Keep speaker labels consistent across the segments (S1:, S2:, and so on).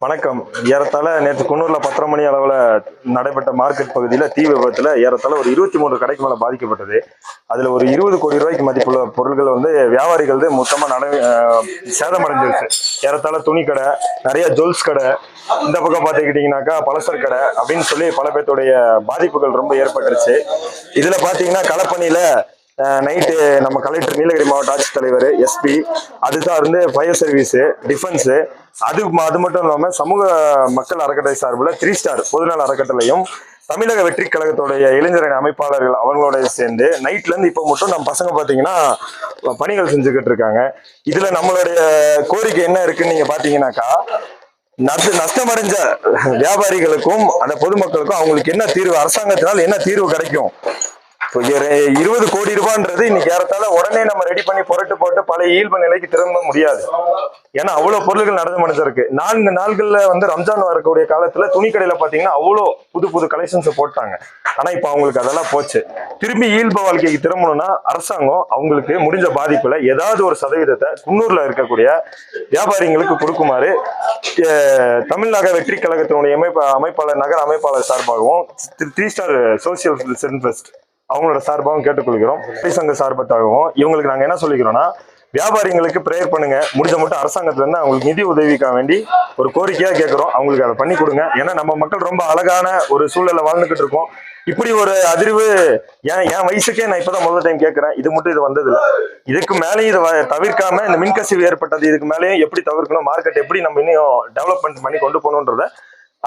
S1: வணக்கம். ஏறத்தாழ நேற்று குன்னூர்ல பத்தரை மணி அளவில் நடைபெற்ற மார்க்கெட் பகுதியில் தீ விபத்தில் ஏறத்தாழ ஒரு இருபத்தி மூன்று கடைக்கு மேலே பாதிக்கப்பட்டது. அதில் ஒரு இருபது கோடி ரூபாய்க்கு மதிப்புள்ள பொருட்கள் வந்து வியாபாரிகள் மொத்தமாக நட அஹ் சேதமடைஞ்சிருச்சு. ஏறத்தாழ துணி கடை நிறைய ஜுவல்ஸ் கடை இந்த பக்கம் பார்த்துக்கிட்டிங்கனாக்கா பலசர் கடை அப்படின்னு சொல்லி பல பேர்த்துடைய பாதிப்புகள் ரொம்ப ஏற்பட்டுருச்சு. இதில் பார்த்தீங்கன்னா களப்பணியில் நைட்டு நம்ம கலெக்டர் நீலகிரி மாவட்ட ஆட்சித்தலைவர் எஸ்பி அதுதான் இருந்து ஃபயர் சர்வீஸு டிஃபென்ஸு அது ம- அது மட்டும் இல்லாமல் சமூக மக்கள் அறக்கட்டளை சார்பில் த்ரீ ஸ்டார் பொதுநல அறக்கட்டளையும் தமிழக வெற்றி கழகத்துடைய இளைஞரணி அமைப்பாளர்கள் அவங்களோட சேர்ந்து நைட்லேருந்து இப்போ மட்டும் நம்ம பசங்க பார்த்தீங்கன்னா பணிகள் செஞ்சுக்கிட்டு இருக்காங்க. இதில் நம்மளுடைய கோரிக்கை என்ன இருக்குன்னு நீங்கள் பார்த்தீங்கன்னாக்கா நஷ்ட நஷ்டமடைஞ்ச வியாபாரிகளுக்கும் அந்த பொதுமக்களுக்கும் அவங்களுக்கு என்ன தீர்வு அரசாங்கத்தினால் என்ன தீர்வு கிடைக்கும்? இருபது கோடி ரூபான்றது இன்னைக்கு ஏறத்தால உடனே நம்ம ரெடி பண்ணி புரட்டு போட்டு பழைய இயல்பு நிலைக்கு திரும்ப முடியாது. ஏன்னா அவ்வளவு பொருள்கள் நடந்து முடிஞ்சிருக்கு. நான்கு நாள்கள்ல வந்து ரம்ஜான் வரக்கூடிய காலத்துல துணி கடையில பாத்தீங்கன்னா அவ்வளோ புது புது கலெக்ஷன்ஸ் போட்டாங்க. ஆனா இப்ப அவங்களுக்கு அதெல்லாம் போச்சு. திரும்பி இயல்பு வாழ்க்கைக்கு திரும்பணும்னா அரசாங்கம் அவங்களுக்கு முடிஞ்ச பாதிப்புல ஏதாவது ஒரு சதவீதத்தை குன்னூர்ல இருக்கக்கூடிய வியாபாரிங்களுக்கு கொடுக்குமாறு தமிழ்நக வெற்றி கழகத்தினுடைய அமைப்பாளர் நகர அமைப்பாளர் சார்பாகவும் த்ரீ ஸ்டார் சோசியல் சென்ட்ரஸ்ட் அவங்களோட சார்பாகவும் கேட்டுக்கொள்கிறோம். சங்க சார்பத்தாகவும். இவங்களுக்கு நாங்க என்ன சொல்லிக்கிறோம்னா வியாபாரிங்களுக்கு ப்ரேயர் பண்ணுங்க. முடிஞ்ச மட்டும் அரசாங்கத்துல இருந்து அவங்களுக்கு நிதி உதவிக்காக வேண்டி ஒரு கோரிக்கையா கேட்கிறோம் அவங்களுக்கு அதை பண்ணி கொடுங்க. ஏன்னா நம்ம மக்கள் ரொம்ப அழகான ஒரு சூழல்ல வாழ்ந்துகிட்டு இருக்கோம். இப்படி ஒரு அதிர்வு ஏன் என் வயசுக்கே நான் இப்பதான் முதல் டைம் கேட்கறேன் இது மட்டும் இது வந்தது இதுக்கு மேலேயும் இதை தவிர்க்காம இந்த மின்கசிவு ஏற்பட்டது இதுக்கு மேலேயும் எப்படி தவிர்க்கணும் மார்க்கெட் எப்படி நம்ம இன்னும் டெவலப்மெண்ட் பண்ணி கொண்டு போகணுன்றத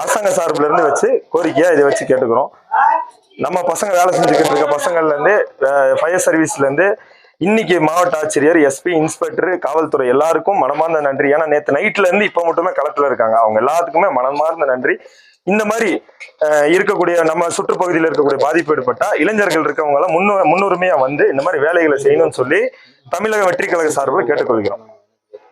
S1: அரசாங்க சார்புல இருந்து வச்சு கோரிக்கையா இதை வச்சு கேட்டுக்கிறோம். நம்ம பசங்க வேலை செஞ்சுக்கிட்டு இருக்க பசங்கள்ல இருந்து ஃபயர் சர்வீஸ்ல இருந்து இன்னைக்கு மாவட்ட ஆட்சியர் எஸ்பி இன்ஸ்பெக்டர் காவல்துறை எல்லாருக்கும் மனமார்ந்த நன்றி. ஏன்னா நேற்று நைட்ல இருந்து இப்ப மட்டுமே களத்துல இருக்காங்க. அவங்க எல்லாத்துக்குமே மனமார்ந்த நன்றி. இந்த மாதிரி இருக்கக்கூடிய நம்ம சுற்றுப்பகுதியில் இருக்கக்கூடிய பாதிப்பு ஏற்பட்டா இளைஞர்கள் இருக்கவங்க எல்லாம் முன்னு முன்னுரிமையா வந்து இந்த மாதிரி வேலைகளை செய்யணும்னு சொல்லி தமிழக வெற்றி கழக சார்பில் கேட்டுக்கொள்கிறோம்.